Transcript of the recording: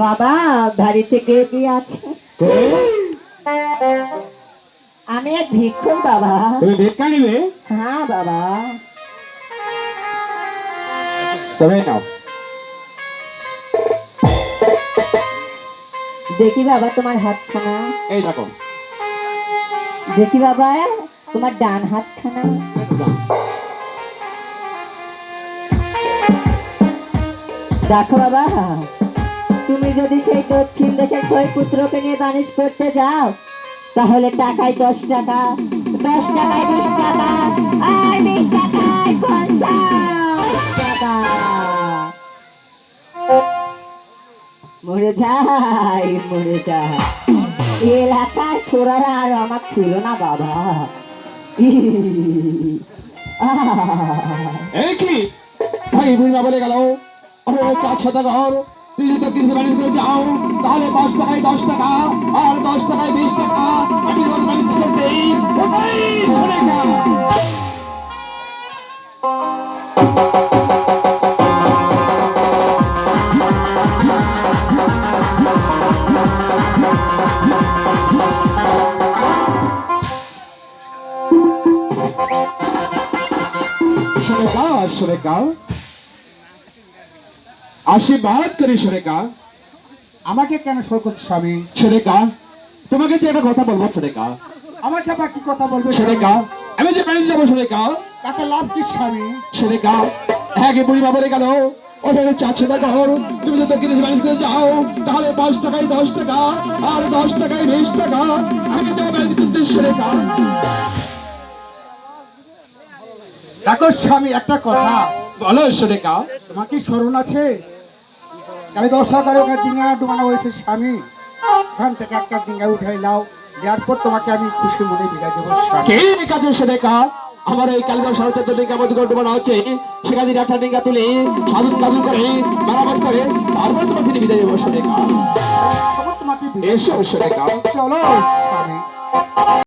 বাবা বাড়ি থেকে কি আছে? আমি এক ভিক্ষুক বাবা। তুমি ভিক্ষা নিবে? হ্যাঁ বাবা। তবে নাও। দেখি বাবা তোমার হাতখানা। এই দেখো। দেখি বাবা তোমার ডান হাতখানা। দেখো বাবা। যদি সেই দক্ষিণ দেশের ছয় পুত্রকে নিয়ে বানিশ করতে যাও, তাহলে টাকায় দশ টাকা, দশ টাকায় বিশ টাকা মরে যাই মরে যাই। এলাকার ছোড়ারা আর আমার ছিল না, বাবা। এই কি? ভাই, বুড়ি মা বলে গেল। আমার চারশো টাকা তুই যদি কিছু বাড়ি থেকে যাও, তাহলে পাঁচ টাকায় দশ টাকা, আর দশ টাকায় বিশ টাকা, আমি বাড়ি করতেই ওটাই আশীর্বাদ করি গা। আমাকে কেন সৈকত স্বামী? গা। তোমাকে যে একটা কথা বলব গা। আমাকে আবার কি কথা বলবে গা। আমি যে বাড়ি যাব গা। তাতে লাভ কি স্বামী? গা। হ্যাঁ গে বুড়ি বলে গেল। ওখানে চারশো টাকা হর তুমি যদি কিনে বাড়ি যাও তাহলে পাঁচ টাকায় দশ টাকা আর দশ টাকায় বিশ টাকা। আমি তো বাড়ি করতে শুনে দেখো স্বামী একটা কথা। বলো শুনে গা। তোমার কি স্মরণ আছে? কালে দশ হাজার ওখানে ডিঙা ডুবানো হয়েছে স্বামী। ওখান থেকে একটা ডিঙা উঠাই নাও দেওয়ার পর তোমাকে আমি খুশি মনে বিদায় দেবো কে কাজে শুনে গা আমার এই কালিদাস সারথে ডিঙ্গা মধ্যে গন্ড বানা হচ্ছে। সেখানে একটা ডিঙ্গা তুলে সাধুন কাজু করে মারামারি করে তারপরে তোমাকে নিয়ে বিদায় দেবো তোমাকে বিদায় এসো শুনে গা চলো স্বামী।